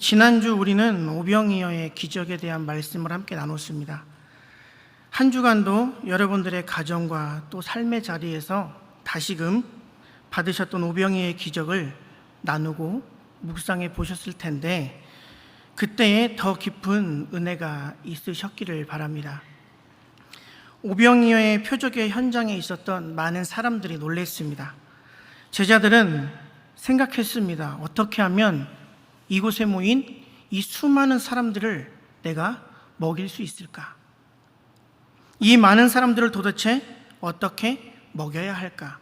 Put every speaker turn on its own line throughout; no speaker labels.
지난주 우리는 오병이어의 기적에 대한 말씀을 함께 나눴습니다. 한 주간도 여러분들의 가정과 또 삶의 자리에서 다시금 받으셨던 오병이의 기적을 나누고 묵상해 보셨을 텐데 그때에 더 깊은 은혜가 있으셨기를 바랍니다. 오병이어의 표적의 현장에 있었던 많은 사람들이 놀랬습니다. 제자들은 생각했습니다. 어떻게 하면 이곳에 모인 이 수많은 사람들을 내가 먹일 수 있을까? 이 많은 사람들을 도대체 어떻게 먹여야 할까?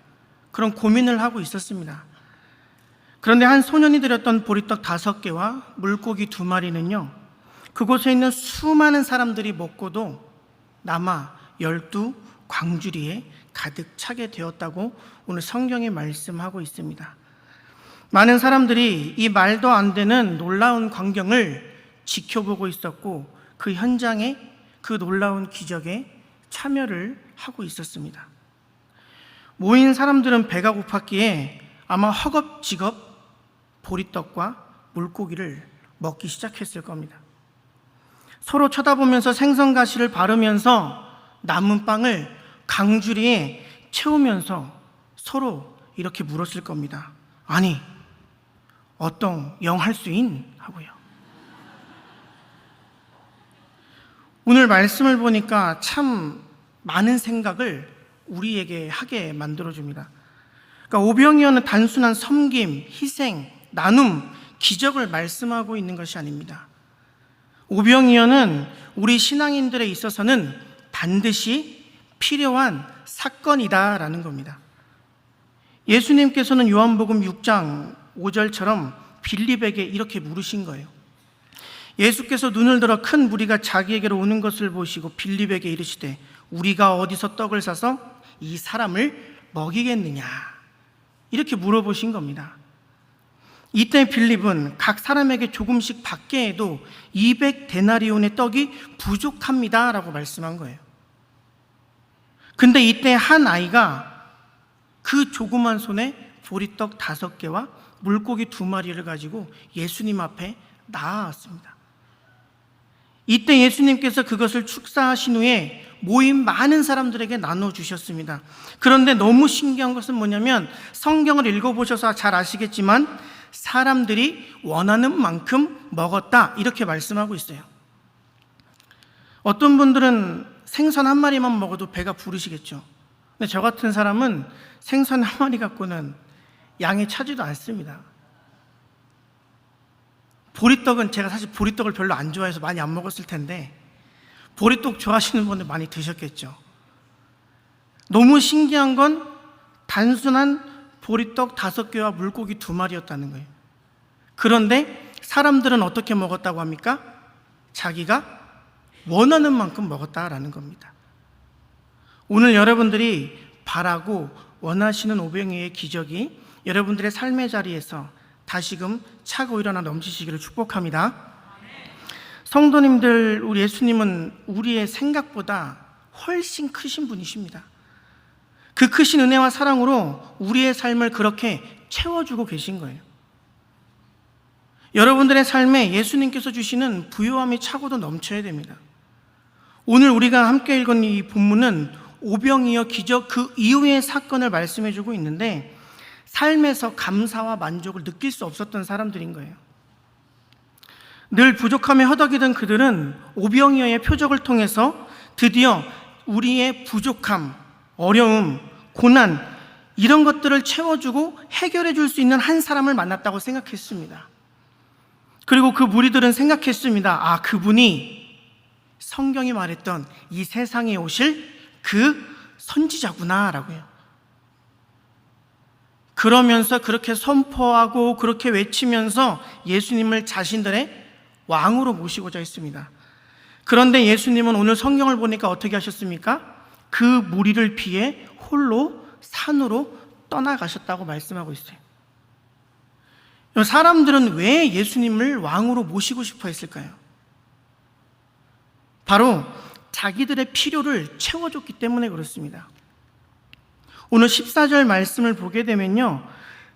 그런 고민을 하고 있었습니다. 그런데 한 소년이 드렸던 보리떡 다섯 개와 물고기 두 마리는요, 그곳에 있는 수많은 사람들이 먹고도 남아 열두 광주리에 가득 차게 되었다고 오늘 성경이 말씀하고 있습니다. 많은 사람들이 이 말도 안 되는 놀라운 광경을 지켜보고 있었고 그 현장에 그 놀라운 기적에 참여를 하고 있었습니다. 모인 사람들은 배가 고팠기에 아마 허겁지겁 보리떡과 물고기를 먹기 시작했을 겁니다. 서로 쳐다보면서 생선가시를 바르면서 남은 빵을 강주리에 채우면서 서로 이렇게 물었을 겁니다. 아니, 어떤 영할 수인 하고요. 오늘 말씀을 보니까 참 많은 생각을 우리에게 하게 만들어 줍니다. 그러니까 오병이어는 단순한 섬김, 희생, 나눔, 기적을 말씀하고 있는 것이 아닙니다. 오병이어는 우리 신앙인들에 있어서는 반드시 필요한 사건이다라는 겁니다. 예수님께서는 요한복음 6장 5절처럼 빌립에게 이렇게 물으신 거예요. 예수께서 눈을 들어 큰 무리가 자기에게로 오는 것을 보시고 빌립에게 이르시되 우리가 어디서 떡을 사서 이 사람을 먹이겠느냐 이렇게 물어보신 겁니다. 이때 빌립은 각 사람에게 조금씩 받게 해도 200 데나리온의 떡이 부족합니다라고 말씀한 거예요. 근데 이때 한 아이가 그 조그만 손에 보리떡 다섯 개와 물고기 두 마리를 가지고 예수님 앞에 나아왔습니다. 이때 예수님께서 그것을 축사하신 후에 모인 많은 사람들에게 나눠주셨습니다. 그런데 너무 신기한 것은 뭐냐면 성경을 읽어보셔서 잘 아시겠지만 사람들이 원하는 만큼 먹었다. 이렇게 말씀하고 있어요. 어떤 분들은 생선 한 마리만 먹어도 배가 부르시겠죠. 근데 저 같은 사람은 생선 한 마리 갖고는 양이 차지도 않습니다. 보리떡은 제가 사실 보리떡을 별로 안 좋아해서 많이 안 먹었을 텐데 보리떡 좋아하시는 분들 많이 드셨겠죠. 너무 신기한 건 단순한 보리떡 다섯 개와 물고기 두 마리였다는 거예요. 그런데 사람들은 어떻게 먹었다고 합니까? 자기가 원하는 만큼 먹었다라는 겁니다. 오늘 여러분들이 바라고 원하시는 오병이의 기적이 여러분들의 삶의 자리에서 다시금 차고 일어나 넘치시기를 축복합니다. 성도님들, 우리 예수님은 우리의 생각보다 훨씬 크신 분이십니다. 그 크신 은혜와 사랑으로 우리의 삶을 그렇게 채워주고 계신 거예요. 여러분들의 삶에 예수님께서 주시는 부요함이 차고도 넘쳐야 됩니다. 오늘 우리가 함께 읽은 이 본문은 오병이어 기적 그 이후의 사건을 말씀해주고 있는데 삶에서 감사와 만족을 느낄 수 없었던 사람들인 거예요. 늘 부족함에 허덕이던 그들은 오병이어의 표적을 통해서 드디어 우리의 부족함, 어려움, 고난 이런 것들을 채워주고 해결해 줄 수 있는 한 사람을 만났다고 생각했습니다. 그리고 그 무리들은 생각했습니다. 아, 그분이 성경이 말했던 이 세상에 오실 그 선지자구나라고요. 그러면서 그렇게 선포하고 그렇게 외치면서 예수님을 자신들의 왕으로 모시고자 했습니다. 그런데 예수님은 오늘 성경을 보니까 어떻게 하셨습니까? 그 무리를 피해 홀로 산으로 떠나가셨다고 말씀하고 있어요. 사람들은 왜 예수님을 왕으로 모시고 싶어 했을까요? 바로 자기들의 필요를 채워줬기 때문에 그렇습니다. 오늘 14절 말씀을 보게 되면요.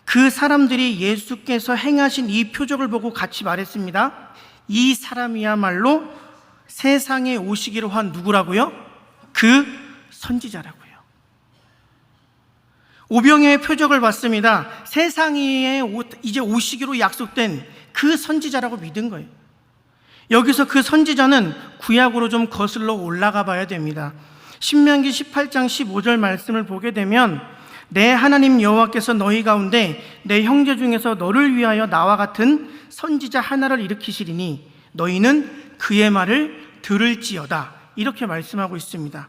그 사람들이 예수께서 행하신 이 표적을 보고 같이 말했습니다. 이 사람이야말로 세상에 오시기로 한 누구라고요? 그 선지자라고요. 오병의 표적을 봤습니다. 세상에 오- 이제 오시기로 약속된 그 선지자라고 믿은 거예요. 여기서 그 선지자는 구약으로 좀 거슬러 올라가 봐야 됩니다. 신명기 18장 15절 말씀을 보게 되면 내 하나님 여호와께서 너희 가운데 내 형제 중에서 너를 위하여 나와 같은 선지자 하나를 일으키시리니 너희는 그의 말을 들을지어다. 이렇게 말씀하고 있습니다.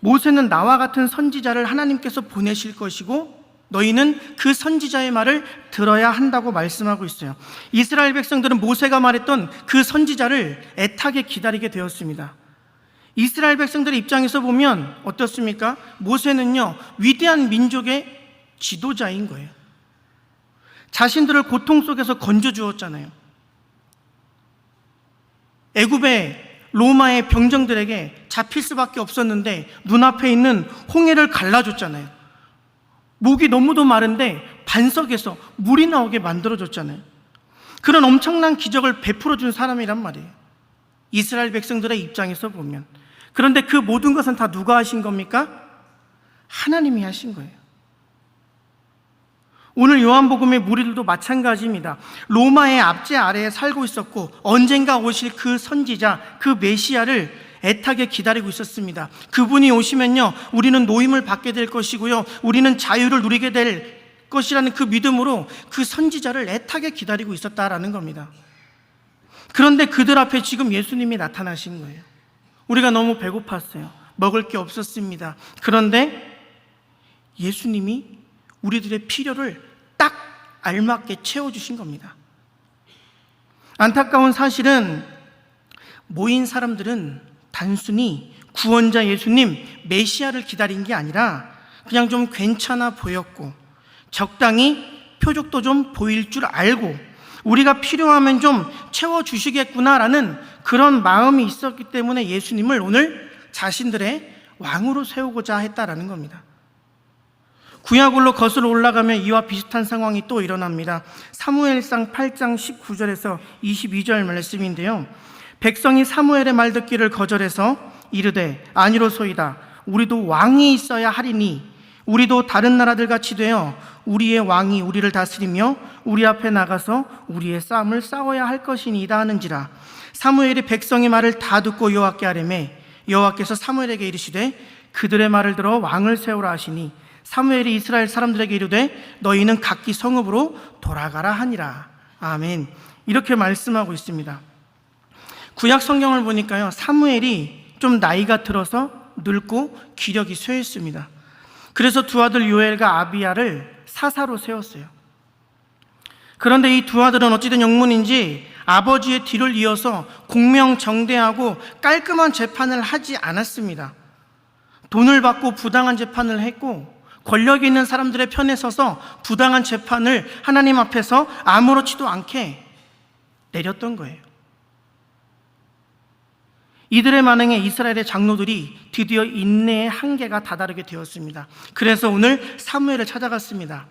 모세는 나와 같은 선지자를 하나님께서 보내실 것이고 너희는 그 선지자의 말을 들어야 한다고 말씀하고 있어요. 이스라엘 백성들은 모세가 말했던 그 선지자를 애타게 기다리게 되었습니다. 이스라엘 백성들의 입장에서 보면 어떻습니까? 모세는요, 위대한 민족의 지도자인 거예요. 자신들을 고통 속에서 건져 주었잖아요. 애굽의 로마의 병정들에게 잡힐 수밖에 없었는데 눈앞에 있는 홍해를 갈라줬잖아요. 목이 너무도 마른데 반석에서 물이 나오게 만들어줬잖아요. 그런 엄청난 기적을 베풀어 준 사람이란 말이에요. 이스라엘 백성들의 입장에서 보면. 그런데 그 모든 것은 다 누가 하신 겁니까? 하나님이 하신 거예요. 오늘 요한복음의 무리들도 마찬가지입니다. 로마의 압제 아래에 살고 있었고 언젠가 오실 그 선지자, 그 메시아를 애타게 기다리고 있었습니다. 그분이 오시면요, 우리는 노임을 받게 될 것이고요, 우리는 자유를 누리게 될 것이라는 그 믿음으로 그 선지자를 애타게 기다리고 있었다라는 겁니다. 그런데 그들 앞에 지금 예수님이 나타나신 거예요. 우리가 너무 배고팠어요. 먹을 게 없었습니다. 그런데 예수님이 우리들의 필요를 딱 알맞게 채워주신 겁니다. 안타까운 사실은 모인 사람들은 단순히 구원자 예수님, 메시아를 기다린 게 아니라 그냥 좀 괜찮아 보였고 적당히 표적도 좀 보일 줄 알고 우리가 필요하면 좀 채워주시겠구나라는 그런 마음이 있었기 때문에 예수님을 오늘 자신들의 왕으로 세우고자 했다라는 겁니다. 구약으로 거슬러 올라가면 이와 비슷한 상황이 또 일어납니다. 사무엘상 8장 19절에서 22절 말씀인데요. 백성이 사무엘의 말 듣기를 거절해서 이르되 아니로소이다. 우리도 왕이 있어야 하리니 우리도 다른 나라들 같이 되어 우리의 왕이 우리를 다스리며 우리 앞에 나가서 우리의 싸움을 싸워야 할 것이니이다 하는지라. 사무엘이 백성의 말을 다 듣고 여호와께 아뢰매 여호와께서 사무엘에게 이르시되 그들의 말을 들어 왕을 세우라 하시니 사무엘이 이스라엘 사람들에게 이르되 너희는 각기 성읍으로 돌아가라 하니라. 아멘. 이렇게 말씀하고 있습니다. 구약 성경을 보니까요. 사무엘이 좀 나이가 들어서 늙고 기력이 쇠했습니다. 그래서 두 아들 요엘과 아비야를 사사로 세웠어요. 그런데 이 두 아들은 어찌된 영문인지 아버지의 뒤를 이어서 공명정대하고 깔끔한 재판을 하지 않았습니다. 돈을 받고 부당한 재판을 했고 권력 있는 사람들의 편에 서서 부당한 재판을 하나님 앞에서 아무렇지도 않게 내렸던 거예요. 이들의 만행에 이스라엘의 장로들이 드디어 인내의 한계가 다다르게 되었습니다. 그래서 오늘 사무엘을 찾아갔습니다.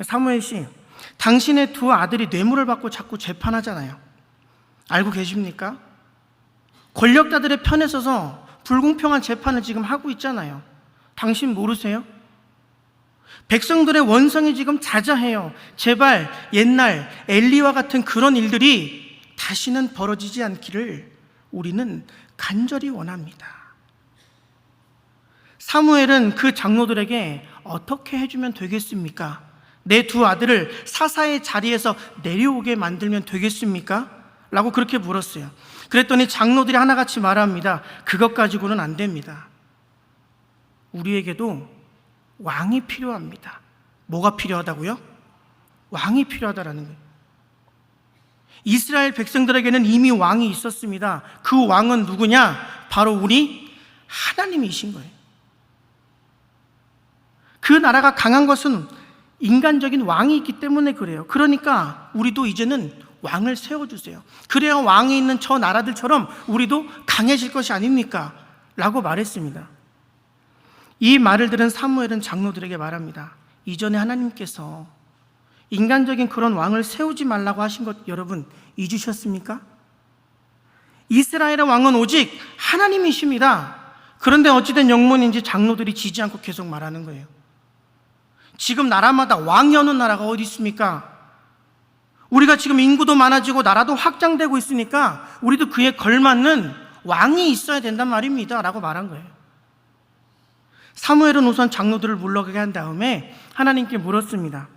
사무엘 씨, 당신의 두 아들이 뇌물을 받고 자꾸 재판하잖아요. 알고 계십니까? 권력자들의 편에 서서 불공평한 재판을 지금 하고 있잖아요. 당신 모르세요? 백성들의 원성이 지금 자자해요. 제발 옛날 엘리와 같은 그런 일들이 다시는 벌어지지 않기를 우리는 간절히 원합니다. 사무엘은 그 장로들에게 어떻게 해주면 되겠습니까? 내 두 아들을 사사의 자리에서 내려오게 만들면 되겠습니까? 라고 그렇게 물었어요. 그랬더니 장로들이 하나같이 말합니다. 그것 가지고는 안 됩니다. 우리에게도 왕이 필요합니다. 뭐가 필요하다고요? 왕이 필요하다라는 거예요. 이스라엘 백성들에게는 이미 왕이 있었습니다. 그 왕은 누구냐? 바로 우리 하나님이신 거예요. 그 나라가 강한 것은 인간적인 왕이 있기 때문에 그래요. 그러니까 우리도 이제는 왕을 세워주세요. 그래야 왕이 있는 저 나라들처럼 우리도 강해질 것이 아닙니까? 라고 말했습니다. 이 말을 들은 사무엘은 장로들에게 말합니다. 이전에 하나님께서 인간적인 그런 왕을 세우지 말라고 하신 것 여러분 잊으셨습니까? 이스라엘의 왕은 오직 하나님이십니다. 그런데 어찌된 영문인지 장로들이 지지 않고 계속 말하는 거예요. 지금 나라마다 왕이 없는 나라가 어디 있습니까? 우리가 지금 인구도 많아지고 나라도 확장되고 있으니까 우리도 그에 걸맞는 왕이 있어야 된단 말입니다. 라고 말한 거예요. 사무엘은 우선 장로들을 물러가게 한 다음에 하나님께 물었습니다.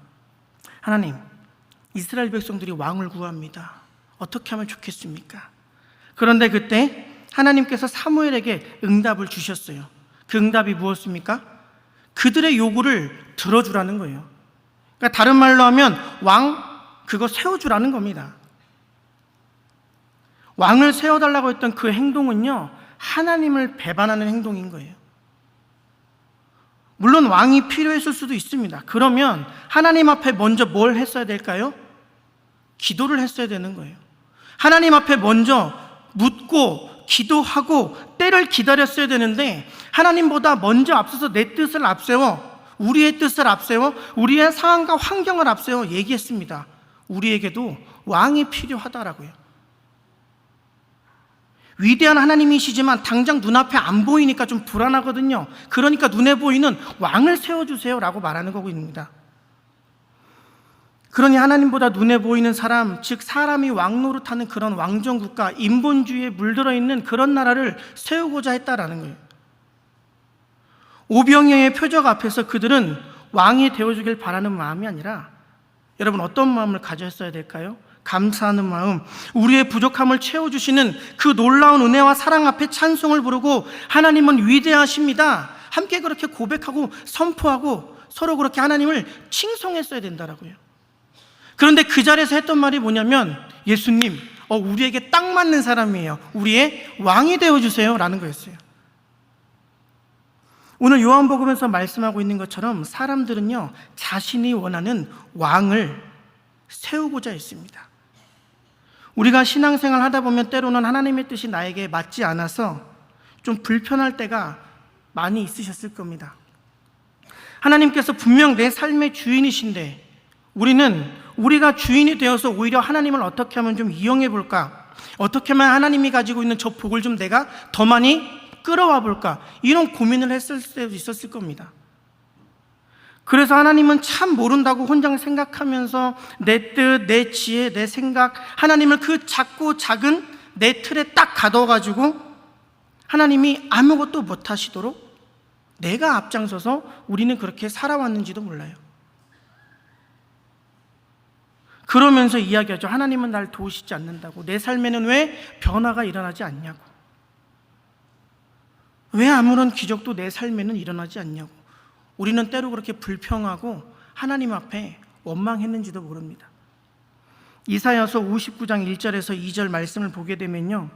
하나님, 이스라엘 백성들이 왕을 구합니다. 어떻게 하면 좋겠습니까? 그런데 그때 하나님께서 사무엘에게 응답을 주셨어요. 그 응답이 무엇입니까? 그들의 요구를 들어주라는 거예요. 그러니까 다른 말로 하면 왕 그거 세워주라는 겁니다. 왕을 세워달라고 했던 그 행동은요, 하나님을 배반하는 행동인 거예요. 물론 왕이 필요했을 수도 있습니다. 그러면 하나님 앞에 먼저 뭘 했어야 될까요? 기도를 했어야 되는 거예요. 하나님 앞에 먼저 묻고 기도하고 때를 기다렸어야 되는데 하나님보다 먼저 앞서서 내 뜻을 앞세워 우리의 뜻을 앞세워 우리의 상황과 환경을 앞세워 얘기했습니다. 우리에게도 왕이 필요하다라고요. 위대한 하나님이시지만 당장 눈앞에 안 보이니까 좀 불안하거든요. 그러니까 눈에 보이는 왕을 세워주세요 라고 말하는 거입니다. 그러니 하나님보다 눈에 보이는 사람, 즉 사람이 왕 노릇하는 그런 왕정 국가, 인본주의에 물들어 있는 그런 나라를 세우고자 했다라는 거예요. 오병이어의 표적 앞에서 그들은 왕이 되어주길 바라는 마음이 아니라 여러분 어떤 마음을 가졌어야 될까요? 감사하는 마음, 우리의 부족함을 채워주시는 그 놀라운 은혜와 사랑 앞에 찬송을 부르고 하나님은 위대하십니다. 함께 그렇게 고백하고 선포하고 서로 그렇게 하나님을 칭송했어야 된다라고요. 그런데 그 자리에서 했던 말이 뭐냐면 예수님, 어, 우리에게 딱 맞는 사람이에요. 우리의 왕이 되어주세요. 라는 거였어요. 오늘 요한복음에서 말씀하고 있는 것처럼 사람들은요, 자신이 원하는 왕을 세우고자 했습니다. 우리가 신앙생활 하다 보면 때로는 하나님의 뜻이 나에게 맞지 않아서 좀 불편할 때가 많이 있으셨을 겁니다. 하나님께서 분명 내 삶의 주인이신데 우리는 우리가 주인이 되어서 오히려 하나님을 어떻게 하면 좀 이용해 볼까? 어떻게 하면 하나님이 가지고 있는 저 복을 좀 내가 더 많이 끌어와 볼까? 이런 고민을 했을 때도 있었을 겁니다. 그래서 하나님은 참 모른다고 혼자 생각하면서 내 뜻, 내 지혜, 내 생각, 하나님을 그 작고 작은 내 틀에 딱 가둬가지고 하나님이 아무것도 못 하시도록 내가 앞장서서 우리는 그렇게 살아왔는지도 몰라요. 그러면서 이야기하죠. 하나님은 날 도우시지 않는다고. 내 삶에는 왜 변화가 일어나지 않냐고. 왜 아무런 기적도 내 삶에는 일어나지 않냐고. 우리는 때로 그렇게 불평하고 하나님 앞에 원망했는지도 모릅니다. 이사야서 59장 1절에서 2절 말씀을 보게 되면요.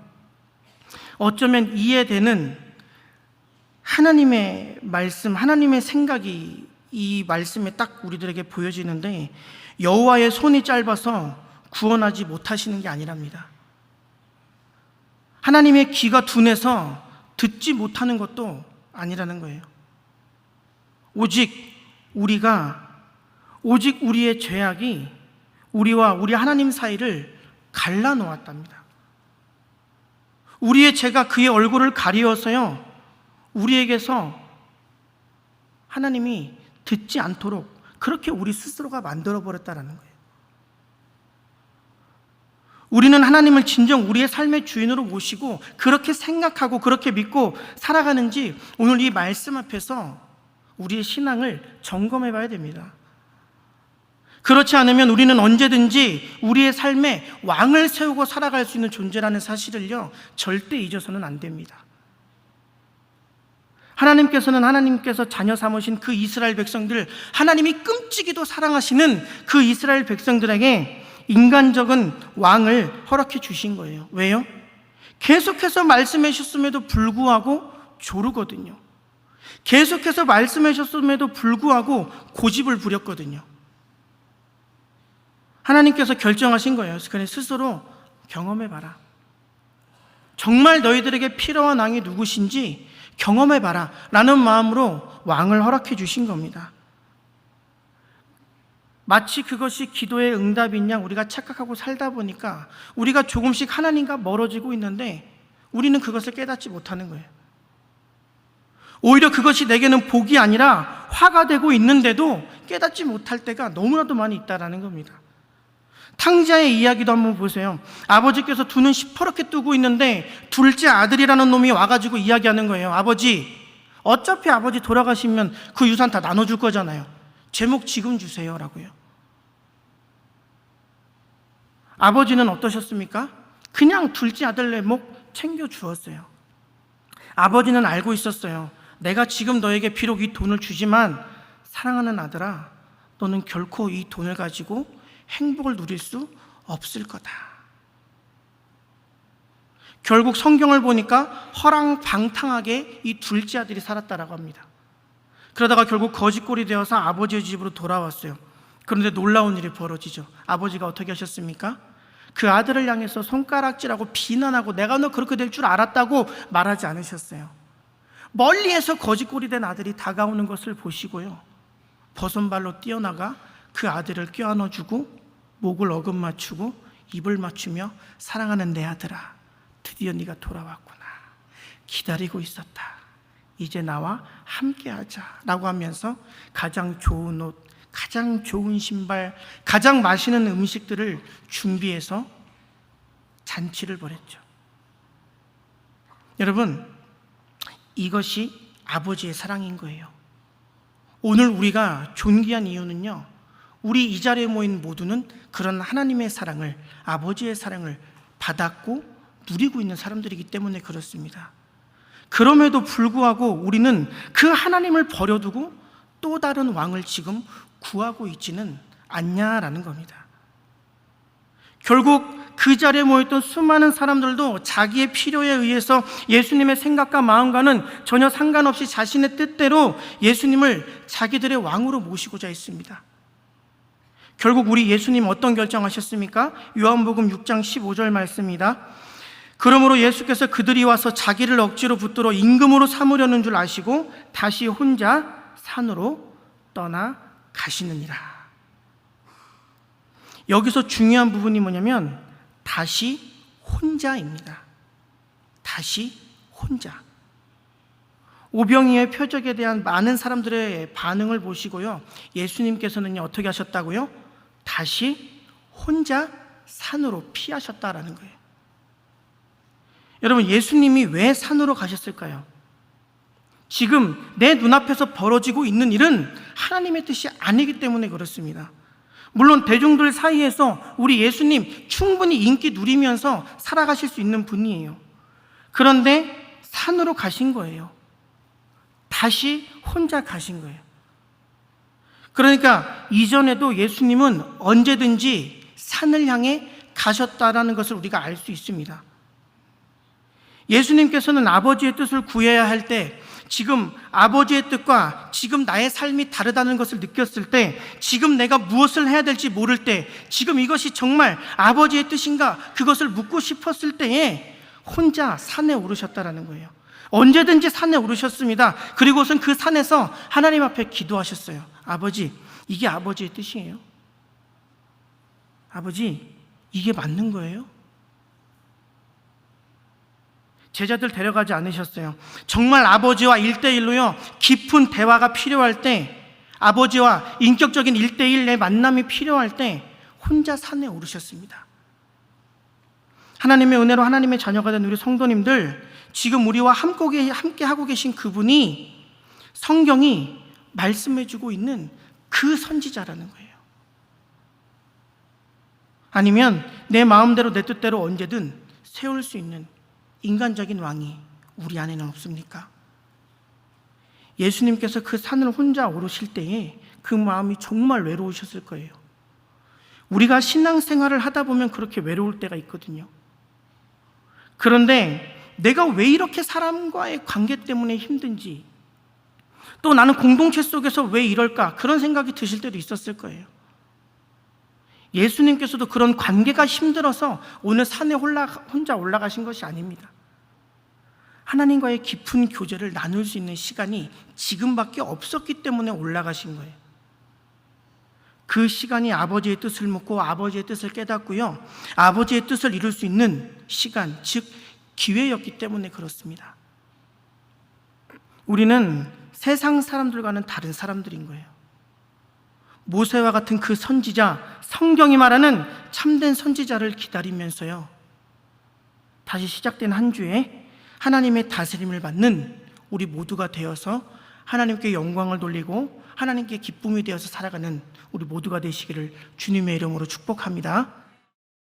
어쩌면 이해되는 하나님의 말씀, 하나님의 생각이 이 말씀에 딱 우리들에게 보여지는데 여호와의 손이 짧아서 구원하지 못하시는 게 아니랍니다. 하나님의 귀가 둔해서 듣지 못하는 것도 아니라는 거예요. 오직 우리가 오직 우리의 죄악이 우리와 우리 하나님 사이를 갈라 놓았답니다. 우리의 죄가 그의 얼굴을 가리어서요. 우리에게서 하나님이 듣지 않도록 그렇게 우리 스스로가 만들어 버렸다라는 거예요. 우리는 하나님을 진정 우리의 삶의 주인으로 모시고 그렇게 생각하고 그렇게 믿고 살아가는지 오늘 이 말씀 앞에서 우리의 신앙을 점검해 봐야 됩니다. 그렇지 않으면 우리는 언제든지 우리의 삶에 왕을 세우고 살아갈 수 있는 존재라는 사실을요, 절대 잊어서는 안 됩니다. 하나님께서는 하나님께서 자녀 삼으신 그 이스라엘 백성들, 하나님이 끔찍이도 사랑하시는 그 이스라엘 백성들에게 인간적인 왕을 허락해 주신 거예요. 왜요? 계속해서 말씀해 주셨음에도 불구하고 조르거든요. 계속해서 말씀해 주셨음에도 불구하고 고집을 부렸거든요. 하나님께서 결정하신 거예요. 그래 스스로 경험해 봐라. 정말 너희들에게 필요한 왕이 누구신지 경험해 봐라. 라는 마음으로 왕을 허락해 주신 겁니다. 마치 그것이 기도의 응답인 양 우리가 착각하고 살다 보니까 우리가 조금씩 하나님과 멀어지고 있는데 우리는 그것을 깨닫지 못하는 거예요. 오히려 그것이 내게는 복이 아니라 화가 되고 있는데도 깨닫지 못할 때가 너무나도 많이 있다라는 겁니다. 탕자의 이야기도 한번 보세요. 아버지께서 두 눈 시퍼렇게 뜨고 있는데 둘째 아들이라는 놈이 와가지고 이야기하는 거예요. 아버지, 어차피 아버지 돌아가시면 그 유산 다 나눠줄 거잖아요. 제목 지금 주세요 라고요. 아버지는 어떠셨습니까? 그냥 둘째 아들 내목 챙겨 주었어요. 아버지는 알고 있었어요. 내가 지금 너에게 비록 이 돈을 주지만 사랑하는 아들아, 너는 결코 이 돈을 가지고 행복을 누릴 수 없을 거다. 결국 성경을 보니까 허랑방탕하게 이 둘째 아들이 살았다라고 합니다. 그러다가 결국 거짓골이 되어서 아버지의 집으로 돌아왔어요. 그런데 놀라운 일이 벌어지죠. 아버지가 어떻게 하셨습니까? 그 아들을 향해서 손가락질하고 비난하고 내가 너 그렇게 될 줄 알았다고 말하지 않으셨어요. 멀리에서 거짓골이 된 아들이 다가오는 것을 보시고요. 버선발로 뛰어나가 그 아들을 껴안아주고 목을 어금 맞추고 입을 맞추며 사랑하는 내 아들아 드디어 네가 돌아왔구나. 기다리고 있었다. 이제 나와 함께하자 라고 하면서 가장 좋은 옷 가장 좋은 신발 가장 맛있는 음식들을 준비해서 잔치를 벌였죠. 여러분 이것이 아버지의 사랑인 거예요 오늘 우리가 존귀한 이유는요 우리 이 자리에 모인 모두는 그런 하나님의 사랑을 아버지의 사랑을 받았고 누리고 있는 사람들이기 때문에 그렇습니다. 그럼에도 불구하고 우리는 그 하나님을 버려두고 또 다른 왕을 지금 구하고 있지는 않냐라는 겁니다. 결국 그 자리에 모였던 수많은 사람들도 자기의 필요에 의해서 예수님의 생각과 마음과는 전혀 상관없이 자신의 뜻대로 예수님을 자기들의 왕으로 모시고자 했습니다. 결국 우리 예수님 어떤 결정하셨습니까? 요한복음 6장 15절 말씀입니다. 그러므로 예수께서 그들이 와서 자기를 억지로 붙들어 임금으로 삼으려는 줄 아시고 다시 혼자 산으로 떠나 가시느니라. 여기서 중요한 부분이 뭐냐면 다시 혼자입니다. 다시 혼자. 오병이의 표적에 대한 많은 사람들의 반응을 보시고요. 예수님께서는 어떻게 하셨다고요? 다시 혼자 산으로 피하셨다라는 거예요. 여러분, 예수님이 왜 산으로 가셨을까요? 지금 내 눈앞에서 벌어지고 있는 일은 하나님의 뜻이 아니기 때문에 그렇습니다. 물론 대중들 사이에서 우리 예수님 충분히 인기 누리면서 살아가실 수 있는 분이에요. 그런데 산으로 가신 거예요. 다시 혼자 가신 거예요. 그러니까 이전에도 예수님은 언제든지 산을 향해 가셨다라는 것을 우리가 알 수 있습니다. 예수님께서는 아버지의 뜻을 구해야 할 때 지금 아버지의 뜻과 지금 나의 삶이 다르다는 것을 느꼈을 때 지금 내가 무엇을 해야 될지 모를 때 지금 이것이 정말 아버지의 뜻인가 그것을 묻고 싶었을 때에 혼자 산에 오르셨다라는 거예요. 언제든지 산에 오르셨습니다. 그리고선 그 산에서 하나님 앞에 기도하셨어요. 아버지, 이게 아버지의 뜻이에요. 아버지, 이게 맞는 거예요? 제자들 데려가지 않으셨어요. 정말 아버지와 일대일로요, 깊은 대화가 필요할 때, 아버지와 인격적인 일대일의 만남이 필요할 때, 혼자 산에 오르셨습니다. 하나님의 은혜로 하나님의 자녀가 된 우리 성도님들, 지금 우리와 함께 하고 계신 그분이 성경이 말씀해주고 있는 그 선지자라는 거예요. 아니면 내 마음대로 내 뜻대로 언제든 세울 수 있는 인간적인 왕이 우리 안에는 없습니까? 예수님께서 그 산을 혼자 오르실 때에 그 마음이 정말 외로우셨을 거예요. 우리가 신앙생활을 하다 보면 그렇게 외로울 때가 있거든요. 그런데 내가 왜 이렇게 사람과의 관계 때문에 힘든지, 또 나는 공동체 속에서 왜 이럴까? 그런 생각이 드실 때도 있었을 거예요. 예수님께서도 그런 관계가 힘들어서 오늘 산에 혼자 올라가신 것이 아닙니다. 하나님과의 깊은 교제를 나눌 수 있는 시간이 지금밖에 없었기 때문에 올라가신 거예요. 그 시간이 아버지의 뜻을 묻고 아버지의 뜻을 깨닫고요. 아버지의 뜻을 이룰 수 있는 시간, 즉 기회였기 때문에 그렇습니다. 우리는 세상 사람들과는 다른 사람들인 거예요. 모세와 같은 그 선지자, 성경이 말하는 참된 선지자를 기다리면서요. 다시 시작된 한 주에 하나님의 다스림을 받는 우리 모두가 되어서 하나님께 영광을 돌리고 하나님께 기쁨이 되어서 살아가는 우리 모두가 되시기를 주님의 이름으로 축복합니다.